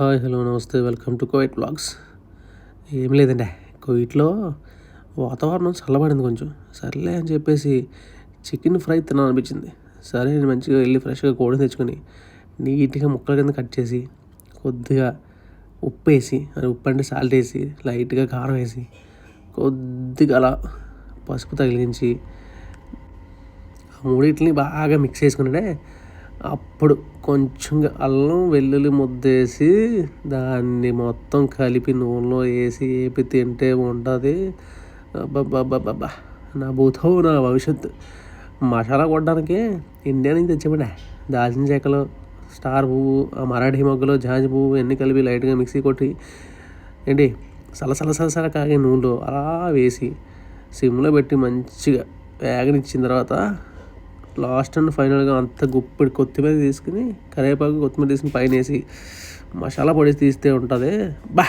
Hi hello namaste welcome to Covid blogs ఏం లేదండి కోవిట్లో వాతావరణం చల్లబడింది కొంచెం. సర్లే అని చెప్పేసి చికెన్ ఫ్రై తినాలనిపించింది. సరే నేను మంచిగా వెళ్ళి ఫ్రెష్గా కోడిని తెచ్చుకొని నీట్గా ముక్కల కింద కట్ చేసి కొద్దిగా ఉప్పు వేసి అది ఉప్పు అంటే సాల్ట్ వేసి లైట్గా కారం వేసి కొద్దిగా అలా పసుపు తగిలించి ఆ మూడింటిని బాగా మిక్స్ చేసుకున్నాడే అప్పుడు కొంచెంగా అల్లం వెల్లుల్లి ముద్దేసి దాన్ని మొత్తం కలిపి నూనెలో వేసి వేపి తింటే ఉంటుంది. బాబా నా భూతం నా భవిష్యత్తు. మసాలా కొట్టడానికి ఇండియా నుంచి తెచ్చామండి. దాల్చిన చెక్కలు స్టార్ పువ్వు ఆ మరాఠీ మొగ్గలో జాజి పువ్వు అన్నీ కలిపి లైట్గా మిక్సీ కొట్టి ఏంటి సలసల సలసల కాగే నూనెలో అలా వేసి సిమ్లో పెట్టి మంచిగా వేగనిచ్చిన తర్వాత లాస్ట్ అండ్ ఫైనల్గా అంత గుప్పిడి కొత్తిమీర తీసుకుని కరివేపాకు కొత్తిమీర తీసుకుని పైన వేసి మసాలా పొడి తీస్తే ఉంటుంది. బా!